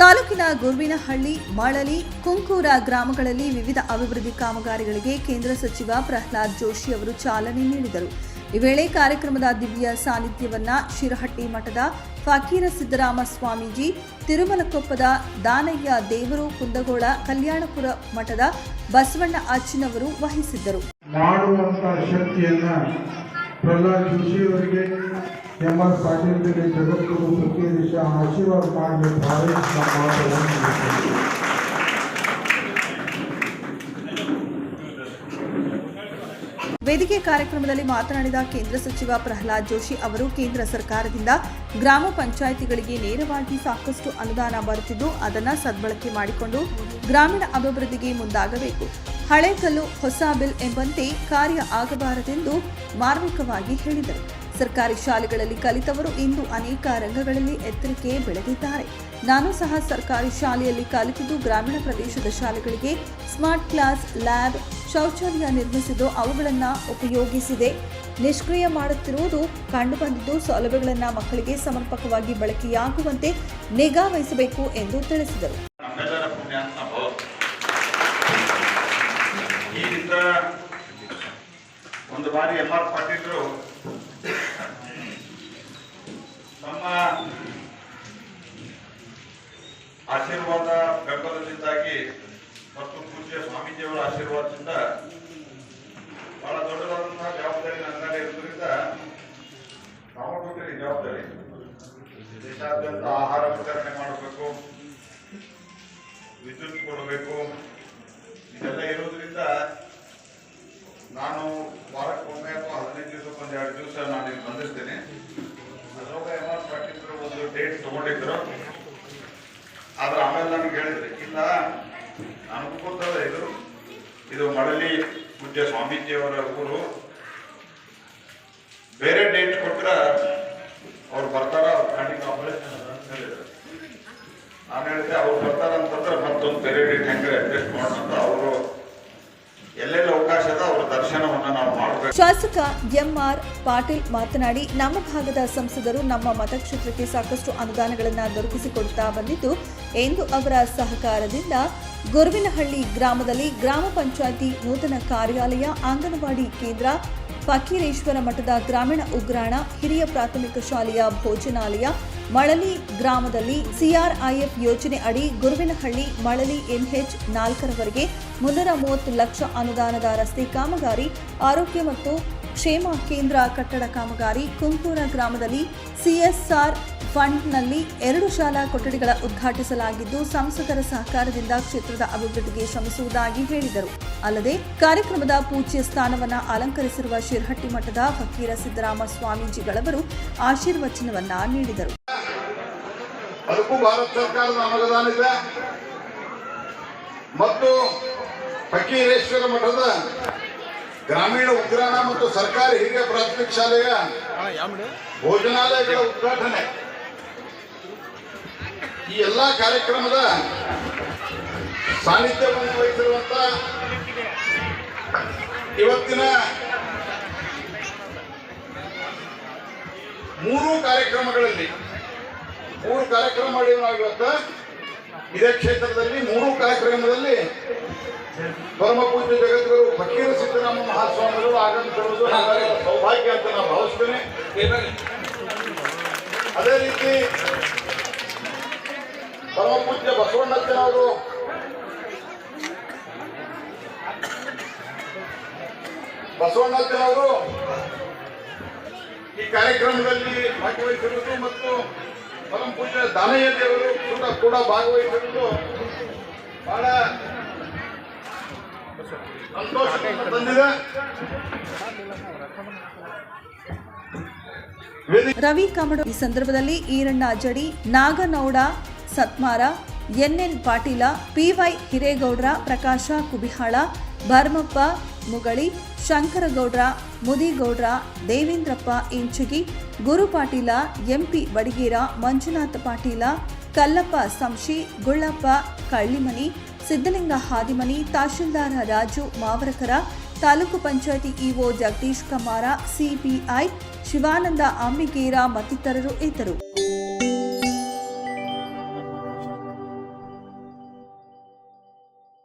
ತಾಲೂಕಿನ ಗುರುವಿನಹಳ್ಳಿ, ಮಳಲಿ, ಕುಂಕೂರ ಗ್ರಾಮಗಳಲ್ಲಿ ವಿವಿಧ ಅಭಿವೃದ್ಧಿ ಕಾಮಗಾರಿಗಳಿಗೆ ಕೇಂದ್ರ ಸಚಿವ ಪ್ರಹ್ಲಾದ್ ಜೋಶಿ ಅವರು ಚಾಲನೆ ನೀಡಿದರು. ಈ ವೇಳೆ ಕಾರ್ಯಕ್ರಮದ ದಿವ್ಯ ಸಾನ್ನಿಧ್ಯವನ್ನ ಶಿರಹಟ್ಟಿ ಮಠದ ಫಕೀರ ಸಿದ್ದರಾಮ ಸ್ವಾಮೀಜಿ ತಿರುಮಲಕೊಪ್ಪದ ದಾನಯ್ಯ ದೇವರು, ಕುಂದಗೋಳ ಕಲ್ಯಾಣಪುರ ಮಠದ ಬಸವಣ್ಣ ಅಚ್ಚಿನವರು ವಹಿಸಿದ್ದರು. ಎಂ ಪಾಟೀಲ್ ಬಗ್ಗೆ ಜಗದ್ಗುರು ದೇಶ ಆಶೀರ್ವಾದ ಮಾಡಲಿ ಮಾತುಗಳನ್ನು ವೇದಿಕೆ ಕಾರ್ಯಕ್ರಮದಲ್ಲಿ ಮಾತನಾಡಿದ ಕೇಂದ್ರ ಸಚಿವ ಪ್ರಹ್ಲಾದ್ ಜೋಶಿ ಅವರು ಕೇಂದ್ರ ಸರ್ಕಾರದಿಂದ ಗ್ರಾಮ ಪಂಚಾಯಿತಿಗಳಿಗೆ ನೇರವಾಗಿ ಸಾಕಷ್ಟು ಅನುದಾನ ಬರುತ್ತಿದ್ದು ಅದನ್ನು ಸದ್ಬಳಕೆ ಮಾಡಿಕೊಂಡು ಗ್ರಾಮೀಣ ಅಭಿವೃದ್ಧಿಗೆ ಮುಂದಾಗಬೇಕು. ಹಳೆ ಕಲ್ಲು, ಹೊಸ ಬಿಲ್ ಎಂಬಂತೆ ಕಾರ್ಯ ಆಗಬಾರದೆಂದು ಮಾರ್ಮಿಕವಾಗಿ ಹೇಳಿದರು. ಸರ್ಕಾರಿ ಶಾಲೆಗಳಲ್ಲಿ ಕಲಿತವರು ಇಂದು ಅನೇಕ ರಂಗಗಳಲ್ಲಿ ಎತ್ತರಿಕೆ ಬೆಳೆದಿದ್ದಾರೆ. ನಾನು ಸಹ ಸರ್ಕಾರಿ ಶಾಲೆಯಲ್ಲಿ ಕಲಿತಿದ್ದು ಗ್ರಾಮೀಣ ಪ್ರದೇಶದ ಶಾಲೆಗಳಿಗೆ ಸ್ಮಾರ್ಟ್ ಕ್ಲಾಸ್, ಲ್ಯಾಬ್ ಶೌಚಾಲಯ ನಿರ್ಮಿಸಿದ್ದು ಅವುಗಳನ್ನು ಉಪಯೋಗಿಸಿದೆ. ನಿಷ್ಕ್ರಿಯ ಮಾಡುತ್ತಿರುವುದು ಕಂಡುಬಂದಿದ್ದು ಸೌಲಭ್ಯಗಳನ್ನು ಮಕ್ಕಳಿಗೆ ಸಮರ್ಪಕವಾಗಿ ಬಳಕೆಯಾಗುವಂತೆ ನಿಗಾ ವಹಿಸಬೇಕು ಎಂದು ತಿಳಿಸಿದರು. ಒಂದು ಬಾರಿ ನಮ್ಮ ಆಶೀರ್ವಾದ ಬೆಂಬಲದಿಂದಾಗಿ ಮತ್ತು ಪೂಜ್ಯ ಆಶೀರ್ವಾದದಿಂದ ಬಹಳ ದೊಡ್ಡದಾದಂತಹ ಜವಾಬ್ದಾರಿ ನನ್ನ ಮೇಲೆ ಇರುವುದರಿಂದ ತಗೊಂಡಿದ್ದೀರಿ ಜವಾಬ್ದಾರಿ ದೇಶಾದ್ಯಂತ ಆಹಾರ ವಿತರಣೆ ಮಾಡಬೇಕು, ವಿದ್ಯುತ್ ಕೊಡಬೇಕು, ಇದೆಲ್ಲ ಇರುವುದರಿಂದ ನಾನು ವಾರಕ್ಕೊಮ್ಮೆ ಅಥವಾ ಹದಿನೈದು ದಿವಸಕ್ಕೆ ಒಂದು ಎರಡು ದಿವಸ ನಾನು ಇಲ್ಲಿ ಬಂದಿರ್ತೇನೆ. ಅದ್ರೊಳಗೆ ಎಮರ್ ಒಂದು ಡೇಟ್ ತಗೊಂಡಿದ್ರು. ಆದ್ರೆ ಆಮೇಲೆ ನನಗೆ ಹೇಳಿದ್ರೆ, ಇಲ್ಲ, ನಾನು ಗೊತ್ತದ ಇದು. ಇದು ಮಡಲಿ ಪೂಜ್ಯ ಸ್ವಾಮೀಜಿಯವರ ಊರು ಬೇರೆ ಡೇಟ್ ಕೊಟ್ಟರೆ ಅವ್ರು ಬರ್ತಾರ, ಅವ್ರ ಹೇಳಿದ್ರು. ನಾನು ಹೇಳಿದೆ, ಅವ್ರು ಬರ್ತಾರ ಅಂತಂದ್ರೆ ಮತ್ತೊಂದು ಬೇರೆ ಡೇಟ್ ಹೆಂಗೆ ಅಡ್ಜಸ್ಟ್ ಮಾಡೋಣ ಅವರು ದರ್ಶನವನ್ನ ನಾವು ಶಾಸಕ ಎಂಆರ್ ಪಾಟೀಲ್ ಮಾತನಾಡಿ, ನಮ್ಮ ಭಾಗದ ಸಂಸದರು ನಮ್ಮ ಮತಕ್ಷೇತ್ರಕ್ಕೆ ಸಾಕಷ್ಟು ಅನುದಾನಗಳನ್ನು ದೊರಕಿಸಿಕೊಡ್ತಾ ಬಂದಿದ್ದು ಎಂದು ಅವರ ಸಹಕಾರದಿಂದ ಗುರುವಿನಹಳ್ಳಿ ಗ್ರಾಮದಲ್ಲಿ ಗ್ರಾಮ ಪಂಚಾಯಿತಿ ನೂತನ ಕಾರ್ಯಾಲಯ, ಅಂಗನವಾಡಿ ಕೇಂದ್ರ, ಫಕೀರೇಶ್ವರ ಮಠದ ಗ್ರಾಮೀಣ ಉಗ್ರಾಣ, ಹಿರಿಯ ಪ್ರಾಥಮಿಕ ಶಾಲೆಯ ಭೋಜನಾಲಯ, ಮಳಲಿ ಗ್ರಾಮದಲ್ಲಿ ಸಿಆರ್ಐಎಫ್ ಯೋಜನೆ ಅಡಿ ಗುರುವಿನಹಳ್ಳಿ ಮಳಲಿ ಎಂಎಚ್ ನಾಲ್ಕರವರೆಗೆ ಮುನ್ನೂರ ಮೂವತ್ತು ಲಕ್ಷ ಅನುದಾನದ ರಸ್ತೆ ಕಾಮಗಾರಿ, ಆರೋಗ್ಯ ಮತ್ತು ಕ್ಷೇಮ ಕೇಂದ್ರ ಕಟ್ಟಡ ಕಾಮಗಾರಿ ಕುಂಕೂರ ಗ್ರಾಮದಲ್ಲಿ ಸಿಎಸ್ಆರ್ ಫಂಡ್ನಲ್ಲಿ ಎರಡು ಶಾಲಾ ಕೊಠಡಿಗಳ ಉದ್ಘಾಟಿಸಲಾಗಿದ್ದು, ಸಂಸದರ ಸಹಕಾರದಿಂದ ಕ್ಷೇತ್ರದ ಅಭಿವೃದ್ಧಿಗೆ ಶ್ರಮಿಸುವುದಾಗಿ ಹೇಳಿದರು. ಅಲ್ಲದೆ, ಕಾರ್ಯಕ್ರಮದ ಪೂಜ್ಯ ಸ್ಥಾನವನ್ನು ಅಲಂಕರಿಸಿರುವ ಶಿರಹಟ್ಟಿ ಮಠದ ಫಕೀರ ಸಿದ್ದರಾಮ ಸ್ವಾಮೀಜಿಗಳವರು ಆಶೀರ್ವಚನವನ್ನ ನೀಡಿದರು. ಮತ್ತು ಫಕೀರೇಶ್ವರ ಮಠದ ಗ್ರಾಮೀಣ ಉಗ್ರಾಣ ಮತ್ತು ಸರ್ಕಾರಿ ಹಿರಿಯ ಪ್ರಾಥಮಿಕ ಶಾಲೆಯ ಭೋಜನಾಲಯಗಳ ಉದ್ಘಾಟನೆ. ಈ ಎಲ್ಲಾ ಕಾರ್ಯಕ್ರಮದ ಸಾನ್ನಿಧ್ಯವನ್ನು ವಹಿಸಿರುವಂತ ಇವತ್ತಿನ ಮೂರು ಕಾರ್ಯಕ್ರಮಗಳಲ್ಲಿ ಮೂರು ಕಾರ್ಯಕ್ರಮ ಮಾಡಿ ನಾವು ಇವತ್ತ. ಇದೇ ಕ್ಷೇತ್ರದಲ್ಲಿ ಮೂರು ಕಾರ್ಯಕ್ರಮದಲ್ಲಿ ಪರಮ ಪೂಜ್ಯ ಜಗದ್ಗುರು ಫಕೀರ ಸಿದ್ದರಾಮ ಮಹಾಸ್ವಾಮಿಗಳು ಆಗಮಿಸಿರುವುದು ಸೌಭಾಗ್ಯ ಅಂತ ನಾನು ಭಾವಿಸ್ತೇನೆ. ಅದೇ ರೀತಿ ಪರಮಪೂಜ್ಯ ಪೂಜ್ಯ ಬಸವಣ್ಣಪ್ಪನವರು ಬಸವಣ್ಣಪ್ಪನವರು ಈ ಕಾರ್ಯಕ್ರಮದಲ್ಲಿ ಭಾಗವಹಿಸಿರುವುದು ಮತ್ತು ಪರಮಪೂಜ್ಯ ದಾನಯ್ಯ ದೇವರು ಕೂಡ ಕೂಡ ಭಾಗವಹಿಸಿರುವುದು ಬಹಳ ರವಿ ಕಾಮಡು ಈ ಸಂದರ್ಭದಲ್ಲಿ Iranna Jadi Naganouda, Satmara, NN Patil, PY Hiregoudra, Prakash Kubihal Bharmappa Mugali, Shankargoudra, Mudigoudra, Devendrappa, Inchagi, Guru Patil, MP Badiger Manjunath Patil Kallappa Samshi, Gullappa Kallimani Siddalinga Hadimani, tahsildar Raju Mavarakar, taluk panchayat EO Jagadish Kamar CPI Shivanand Ambiger ಮತ್ತಿತರರು ಇದ್ದರು.